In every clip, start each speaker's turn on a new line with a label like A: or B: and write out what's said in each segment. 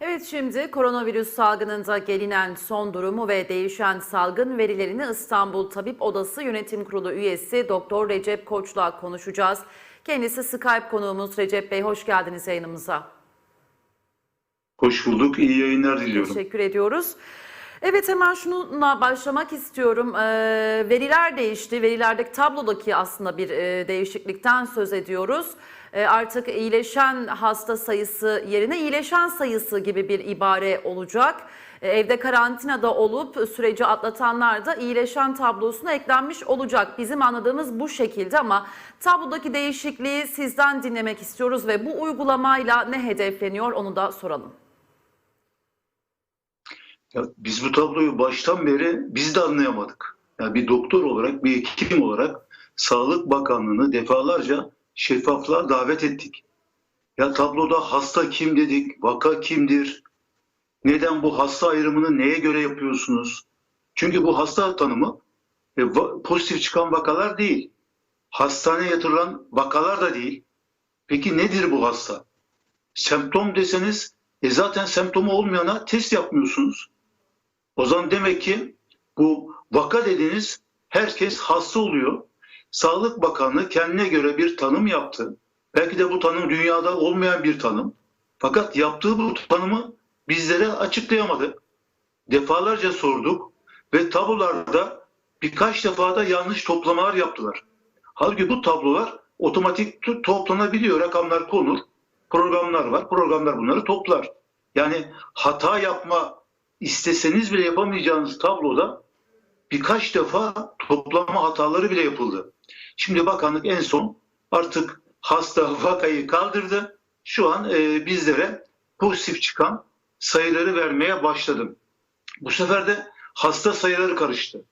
A: Evet şimdi koronavirüs salgınında gelinen son durumu ve değişen salgın verilerini İstanbul Tabip Odası Yönetim Kurulu üyesi Doktor Recep Koç'la konuşacağız. Kendisi Skype konuğumuz Recep Bey hoş geldiniz yayınımıza.
B: Hoş bulduk. İyi yayınlar diliyorum.
A: Teşekkür ediyoruz. Evet hemen şununla başlamak istiyorum. Ee, veriler değişti. Verilerdeki tablodaki aslında bir e, değişiklikten söz ediyoruz. Ee, artık iyileşen hasta sayısı yerine iyileşen sayısı gibi bir ibare olacak. Ee, evde karantinada olup süreci atlatanlar da iyileşen tablosuna eklenmiş olacak. Bizim anladığımız bu şekilde ama tablodaki değişikliği sizden dinlemek istiyoruz ve bu uygulamayla ne hedefleniyor onu da soralım.
B: Ya biz bu tabloyu baştan beri biz de anlayamadık. Yani bir doktor olarak, bir hekim olarak Sağlık Bakanlığı'nı defalarca şeffaflığa davet ettik. Ya tabloda hasta kim dedik, vaka kimdir, neden bu hasta ayrımını neye göre yapıyorsunuz? Çünkü bu hasta tanımı e, pozitif çıkan vakalar değil. Hastaneye yatırılan vakalar da değil. Peki nedir bu hasta? Semptom deseniz e zaten semptomu olmayana test yapmıyorsunuz. O zaman demek ki bu vaka dediğiniz herkes hasta oluyor. Sağlık Bakanlığı kendine göre bir tanım yaptı. Belki de bu tanım dünyada olmayan bir tanım. Fakat yaptığı bu tanımı bizlere açıklayamadı. Defalarca sorduk ve tablolarda birkaç defa da yanlış toplamalar yaptılar. Halbuki bu tablolar otomatik to- toplanabiliyor. Rakamlar konur. Programlar var. Programlar bunları toplar. Yani hata yapma isteseniz bile yapamayacağınız tabloda birkaç defa toplama hataları bile yapıldı. Şimdi bakanlık en son artık hasta vakayı kaldırdı. Şu an e, bizlere pozitif çıkan sayıları vermeye başladım. Bu sefer de hasta sayıları karıştı.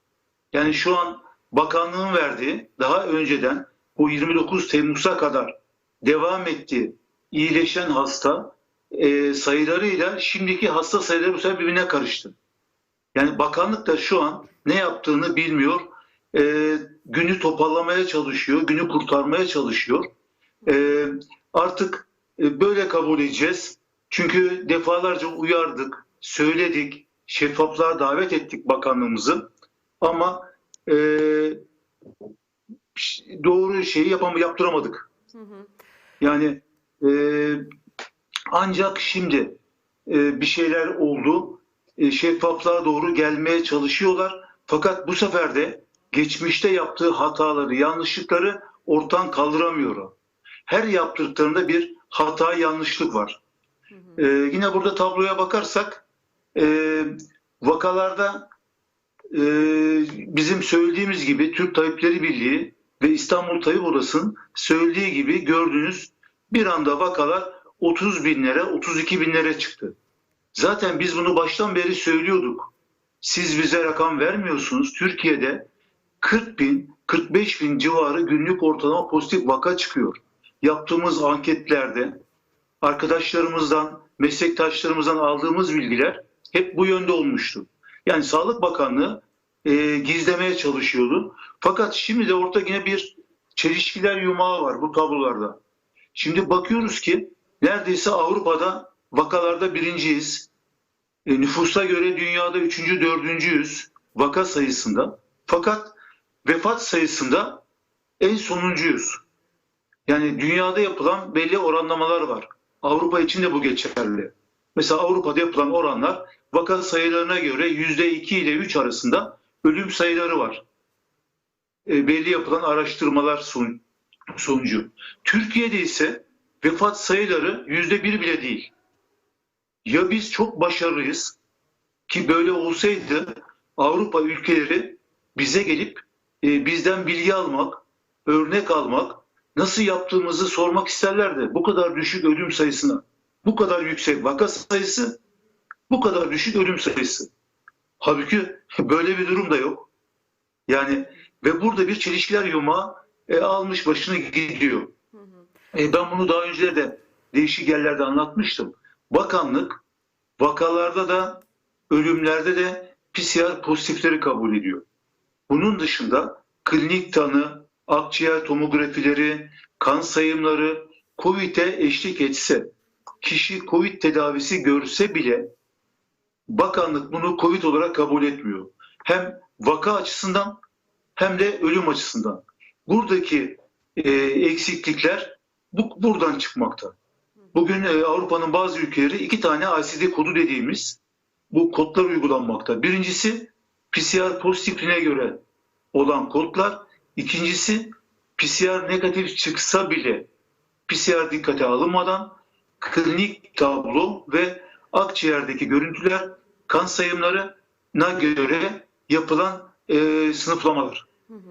B: Yani şu an bakanlığın verdiği daha önceden bu 29 Temmuz'a kadar devam ettiği iyileşen hasta e, sayılarıyla şimdiki hasta sayıları bu sefer birbirine karıştı. Yani bakanlık da şu an ne yaptığını bilmiyor. E, günü toparlamaya çalışıyor, günü kurtarmaya çalışıyor. E, artık e, böyle kabul edeceğiz. Çünkü defalarca uyardık, söyledik, şeffaflığa davet ettik bakanlığımızı. Ama e, doğru şeyi yapam yaptıramadık. Yani e, ancak şimdi e, bir şeyler oldu. E, şeffaflığa doğru gelmeye çalışıyorlar. Fakat bu sefer de geçmişte yaptığı hataları, yanlışlıkları ortadan kaldıramıyor. Her yaptıklarında bir hata, yanlışlık var. E, yine burada tabloya bakarsak e, vakalarda e, bizim söylediğimiz gibi Türk Tabipleri Birliği ve İstanbul Tabip Odası'nın söylediği gibi gördüğünüz bir anda vakalar 30 binlere, 32 binlere çıktı. Zaten biz bunu baştan beri söylüyorduk. Siz bize rakam vermiyorsunuz. Türkiye'de 40 bin, 45 bin civarı günlük ortalama pozitif vaka çıkıyor. Yaptığımız anketlerde arkadaşlarımızdan, meslektaşlarımızdan aldığımız bilgiler hep bu yönde olmuştu. Yani Sağlık Bakanlığı e, gizlemeye çalışıyordu. Fakat şimdi de ortada yine bir çelişkiler yumağı var bu tablolarda. Şimdi bakıyoruz ki neredeyse Avrupa'da vakalarda birinciyiz. E, nüfusa göre dünyada üçüncü, dördüncüyüz vaka sayısında. Fakat vefat sayısında en sonuncuyuz. Yani dünyada yapılan belli oranlamalar var. Avrupa için de bu geçerli. Mesela Avrupa'da yapılan oranlar vaka sayılarına göre yüzde iki ile üç arasında ölüm sayıları var. E, belli yapılan araştırmalar son, sonucu. Türkiye'de ise vefat sayıları yüzde bir bile değil. Ya biz çok başarılıyız ki böyle olsaydı Avrupa ülkeleri bize gelip e, bizden bilgi almak, örnek almak, nasıl yaptığımızı sormak isterlerdi. Bu kadar düşük ölüm sayısına, bu kadar yüksek vaka sayısı, bu kadar düşük ölüm sayısı. Halbuki böyle bir durum da yok. Yani ve burada bir çelişkiler yumağı e, almış başını gidiyor. E, ben bunu daha önce de değişik yerlerde anlatmıştım. Bakanlık vakalarda da ölümlerde de PCR pozitifleri kabul ediyor. Bunun dışında klinik tanı, akciğer tomografileri, kan sayımları COVID'e eşlik etse kişi Covid tedavisi görse bile bakanlık bunu Covid olarak kabul etmiyor. Hem vaka açısından hem de ölüm açısından. Buradaki e, eksiklikler bu, buradan çıkmakta. Bugün e, Avrupa'nın bazı ülkeleri iki tane ICD kodu dediğimiz bu kodlar uygulanmakta. Birincisi PCR pozitifliğine göre olan kodlar. İkincisi PCR negatif çıksa bile PCR dikkate alınmadan klinik tablo ve akciğerdeki görüntüler kan sayımlarına göre yapılan e, sınıflamalar.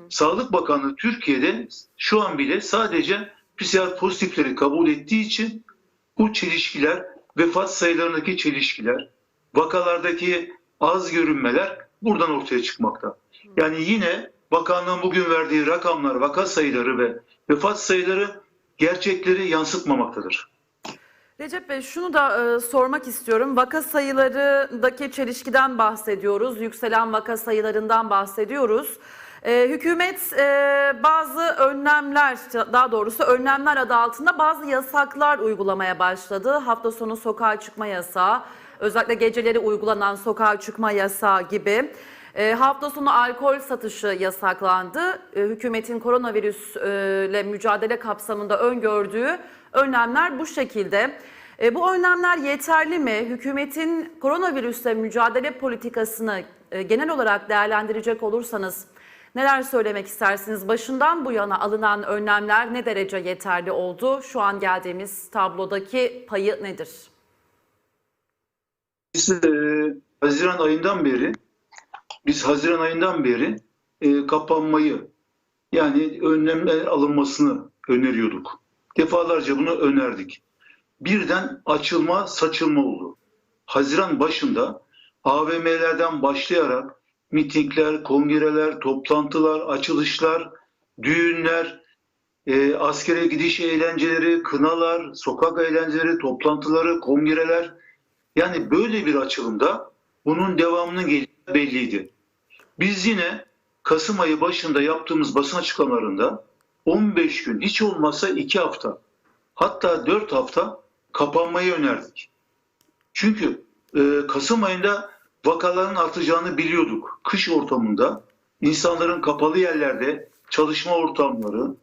B: Sağlık Bakanlığı Türkiye'de şu an bile sadece PCR pozitifleri kabul ettiği için bu çelişkiler, vefat sayılarındaki çelişkiler, vakalardaki az görünmeler buradan ortaya çıkmakta. Yani yine bakanlığın bugün verdiği rakamlar, vaka sayıları ve vefat sayıları gerçekleri yansıtmamaktadır.
A: Recep Bey şunu da e, sormak istiyorum. Vaka sayılarındaki çelişkiden bahsediyoruz. Yükselen vaka sayılarından bahsediyoruz. E, hükümet e, bazı önlemler, daha doğrusu önlemler adı altında bazı yasaklar uygulamaya başladı. Hafta sonu sokağa çıkma yasağı, özellikle geceleri uygulanan sokağa çıkma yasağı gibi. E, hafta sonu alkol satışı yasaklandı. E, hükümetin koronavirüsle mücadele kapsamında öngördüğü önlemler bu şekilde. E, bu önlemler yeterli mi? Hükümetin koronavirüsle mücadele politikasını e, genel olarak değerlendirecek olursanız neler söylemek istersiniz? Başından bu yana alınan önlemler ne derece yeterli oldu? Şu an geldiğimiz tablodaki payı nedir?
B: Biz e, Haziran ayından beri biz Haziran ayından beri e, kapanmayı yani önlemler alınmasını öneriyorduk. Defalarca bunu önerdik. Birden açılma saçılma oldu. Haziran başında AVM'lerden başlayarak mitingler, kongreler, toplantılar, açılışlar, düğünler, e, askere gidiş eğlenceleri, kınalar, sokak eğlenceleri, toplantıları, kongreler yani böyle bir açılımda bunun devamının geleceği belliydi. Biz yine Kasım ayı başında yaptığımız basın açıklamalarında 15 gün hiç olmazsa 2 hafta hatta 4 hafta kapanmayı önerdik. Çünkü e, Kasım ayında vakaların artacağını biliyorduk. Kış ortamında insanların kapalı yerlerde çalışma ortamları,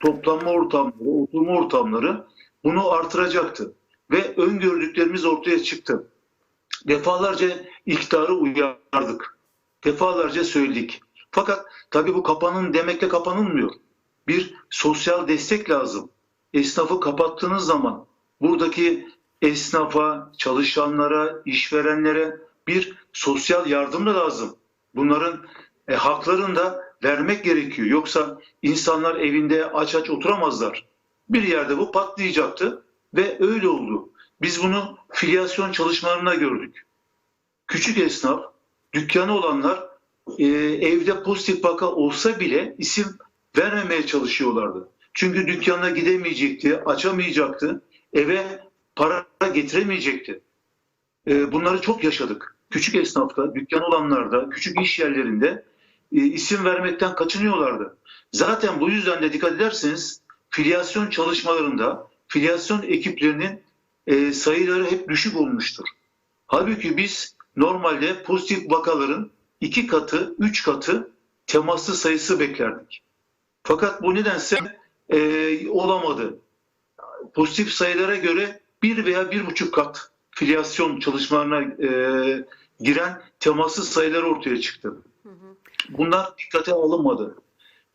B: toplanma ortamları, oturma ortamları bunu artıracaktı. Ve öngördüklerimiz ortaya çıktı. Defalarca iktidarı uyardık. Defalarca söyledik. Fakat tabii bu kapanın demekle kapanılmıyor. Bir sosyal destek lazım. Esnafı kapattığınız zaman buradaki esnafa, çalışanlara, işverenlere bir sosyal yardım da lazım. Bunların e, haklarını da vermek gerekiyor. Yoksa insanlar evinde aç aç oturamazlar. Bir yerde bu patlayacaktı ve öyle oldu. Biz bunu filyasyon çalışmalarında gördük. Küçük esnaf, dükkanı olanlar e, evde pozitif vaka olsa bile isim vermemeye çalışıyorlardı. Çünkü dükkanına gidemeyecekti, açamayacaktı, eve para getiremeyecekti. E, bunları çok yaşadık. Küçük esnafta, dükkan olanlarda, küçük iş yerlerinde e, isim vermekten kaçınıyorlardı. Zaten bu yüzden de dikkat ederseniz filyasyon çalışmalarında filyasyon ekiplerinin e, sayıları hep düşük olmuştur. Halbuki biz normalde pozitif vakaların iki katı, üç katı temaslı sayısı beklerdik. Fakat bu nedense e, olamadı. Pozitif sayılara göre bir veya bir buçuk kat filyasyon çalışmalarına e, giren temaslı sayılar ortaya çıktı. Bunlar dikkate alınmadı.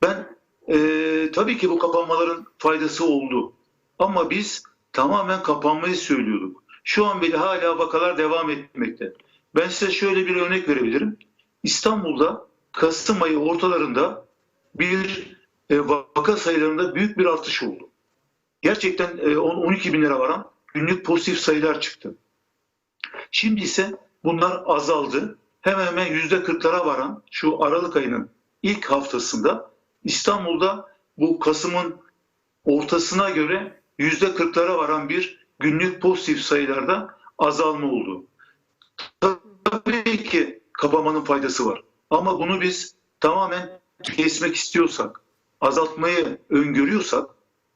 B: Ben e, tabii ki bu kapanmaların faydası oldu. Ama biz tamamen kapanmayı söylüyorduk. Şu an bile hala vakalar devam etmekte. Ben size şöyle bir örnek verebilirim. İstanbul'da Kasım ayı ortalarında bir e, vaka sayılarında büyük bir artış oldu. Gerçekten e, 12 bin lira varan günlük pozitif sayılar çıktı. Şimdi ise bunlar azaldı. Hemen hemen yüzde kırklara varan şu Aralık ayının ilk haftasında İstanbul'da bu Kasım'ın ortasına göre yüzde kırklara varan bir günlük pozitif sayılarda azalma oldu. Tabii ki kapamanın faydası var. Ama bunu biz tamamen kesmek istiyorsak, azaltmayı öngörüyorsak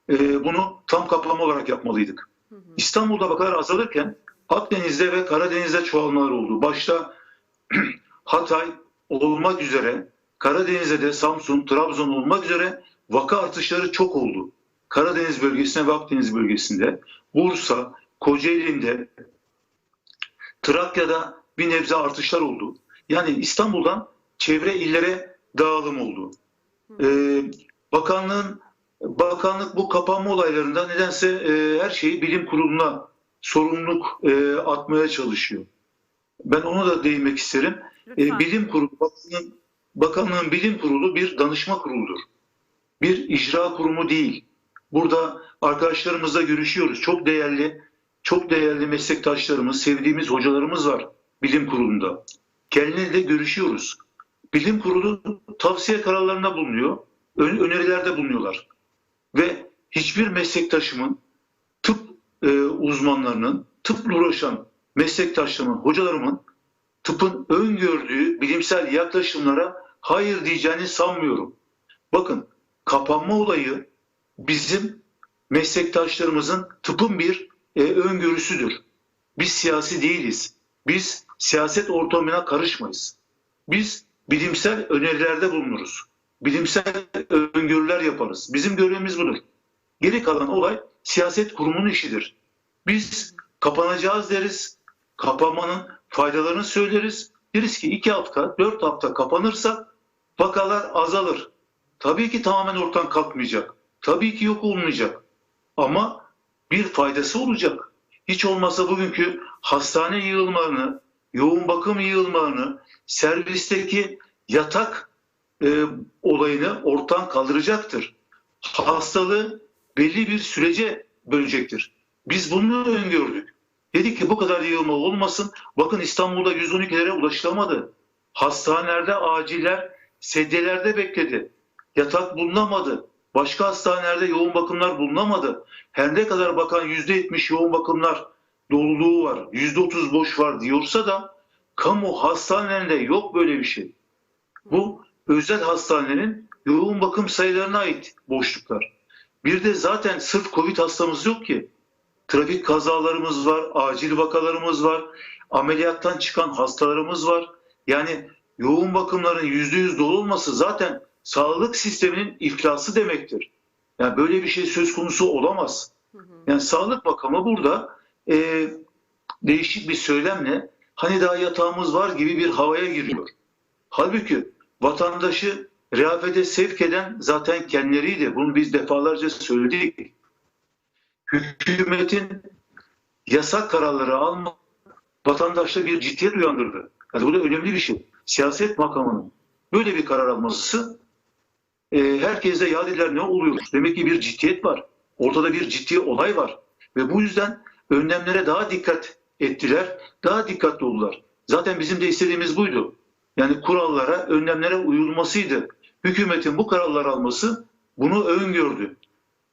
B: e, bunu tam kapama olarak yapmalıydık. İstanbul'da vakalar azalırken Akdeniz'de ve Karadeniz'de çoğalmalar oldu. Başta Hatay olmak üzere Karadeniz'de de Samsun, Trabzon olmak üzere vaka artışları çok oldu. Karadeniz bölgesinde ve Akdeniz bölgesinde, Bursa, Kocaeli'nde, Trakya'da bir nebze artışlar oldu. Yani İstanbul'dan çevre illere dağılım oldu. Ee, bakanlığın bakanlık bu kapanma olaylarında nedense e, her şeyi bilim kuruluna sorumluluk e, atmaya çalışıyor. Ben onu da değinmek isterim. E, bilim kurulu, bakanlığın, bakanlığın bilim kurulu bir danışma kuruludur. Bir icra kurumu değil. Burada arkadaşlarımızla görüşüyoruz. Çok değerli, çok değerli meslektaşlarımız, sevdiğimiz hocalarımız var bilim kurulunda. Kendileriyle görüşüyoruz. Bilim kurulu tavsiye kararlarında bulunuyor, ön- önerilerde bulunuyorlar. Ve hiçbir meslektaşımın, tıp e, uzmanlarının, tıpla uğraşan meslektaşlarımın, hocalarımın tıpın öngördüğü bilimsel yaklaşımlara hayır diyeceğini sanmıyorum. Bakın kapanma olayı bizim meslektaşlarımızın tıpın bir e, öngörüsüdür. Biz siyasi değiliz. Biz siyaset ortamına karışmayız. Biz bilimsel önerilerde bulunuruz. Bilimsel öngörüler yaparız. Bizim görevimiz budur. Geri kalan olay siyaset kurumunun işidir. Biz kapanacağız deriz. Kapanmanın faydalarını söyleriz. Deriz ki iki hafta, dört hafta kapanırsa vakalar azalır. Tabii ki tamamen ortadan kalkmayacak. Tabii ki yok olmayacak. Ama bir faydası olacak. Hiç olmazsa bugünkü hastane yığılmalarını, yoğun bakım yığılmalarını, servisteki yatak e, olayını ortadan kaldıracaktır. Hastalığı belli bir sürece bölecektir. Biz bunu öngördük. Dedik ki bu kadar yığılma olmasın. Bakın İstanbul'da 112'lere ulaşılamadı. Hastanelerde aciller sedyelerde bekledi. Yatak bulunamadı. Başka hastanelerde yoğun bakımlar bulunamadı. Her ne kadar bakan %70 yoğun bakımlar doluluğu var, %30 boş var diyorsa da kamu hastanelerinde yok böyle bir şey. Bu özel hastanelerin yoğun bakım sayılarına ait boşluklar. Bir de zaten sırf Covid hastamız yok ki. Trafik kazalarımız var, acil vakalarımız var, ameliyattan çıkan hastalarımız var. Yani yoğun bakımların %100 dolu olması zaten sağlık sisteminin iflası demektir. Yani böyle bir şey söz konusu olamaz. Yani Sağlık Bakanı burada e, değişik bir söylemle hani daha yatağımız var gibi bir havaya giriyor. Halbuki vatandaşı rehavete sevk eden zaten kendileriydi. Bunu biz defalarca söyledik. Hükümetin yasak kararları alma vatandaşta bir ciddiyet uyandırdı. Yani bu da önemli bir şey. Siyaset makamının böyle bir karar alması e, herkese ya ne oluyor? Demek ki bir ciddiyet var. Ortada bir ciddi olay var. Ve bu yüzden önlemlere daha dikkat ettiler. Daha dikkatli oldular. Zaten bizim de istediğimiz buydu. Yani kurallara, önlemlere uyulmasıydı. Hükümetin bu kararlar alması bunu öngördü.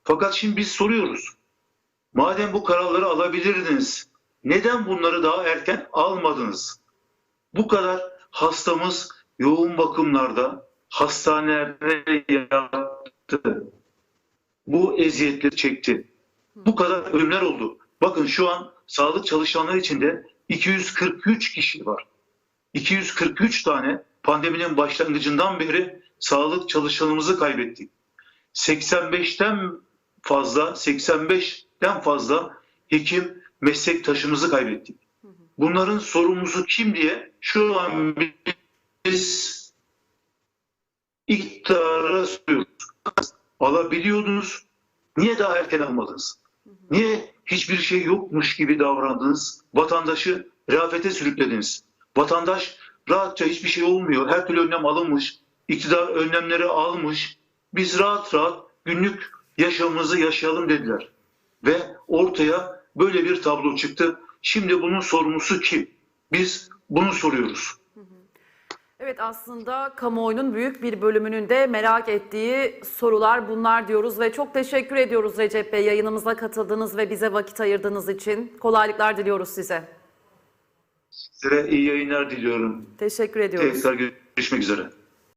B: Fakat şimdi biz soruyoruz. Madem bu kararları alabilirdiniz, neden bunları daha erken almadınız? Bu kadar hastamız yoğun bakımlarda, hastanelerde yattı. Bu eziyetleri çekti. Bu kadar ölümler oldu. Bakın şu an sağlık çalışanları içinde 243 kişi var. 243 tane pandeminin başlangıcından beri sağlık çalışanımızı kaybettik. 85'ten fazla, 85'ten fazla hekim meslektaşımızı kaybettik. Bunların sorumlusu kim diye şu an biz iktidara. Alabiliyordunuz. Niye daha erken almadınız? Niye hiçbir şey yokmuş gibi davrandınız? Vatandaşı rehavete sürüklediniz. Vatandaş rahatça hiçbir şey olmuyor. Her türlü önlem alınmış. İktidar önlemleri almış. Biz rahat rahat günlük yaşamımızı yaşayalım dediler. Ve ortaya böyle bir tablo çıktı. Şimdi bunun sorumlusu kim? Biz bunu soruyoruz.
A: Evet aslında kamuoyunun büyük bir bölümünün de merak ettiği sorular bunlar diyoruz ve çok teşekkür ediyoruz Recep Bey yayınımıza katıldığınız ve bize vakit ayırdığınız için. Kolaylıklar diliyoruz size.
B: Size iyi yayınlar diliyorum.
A: Teşekkür ediyoruz.
B: Tekrar görüşmek üzere.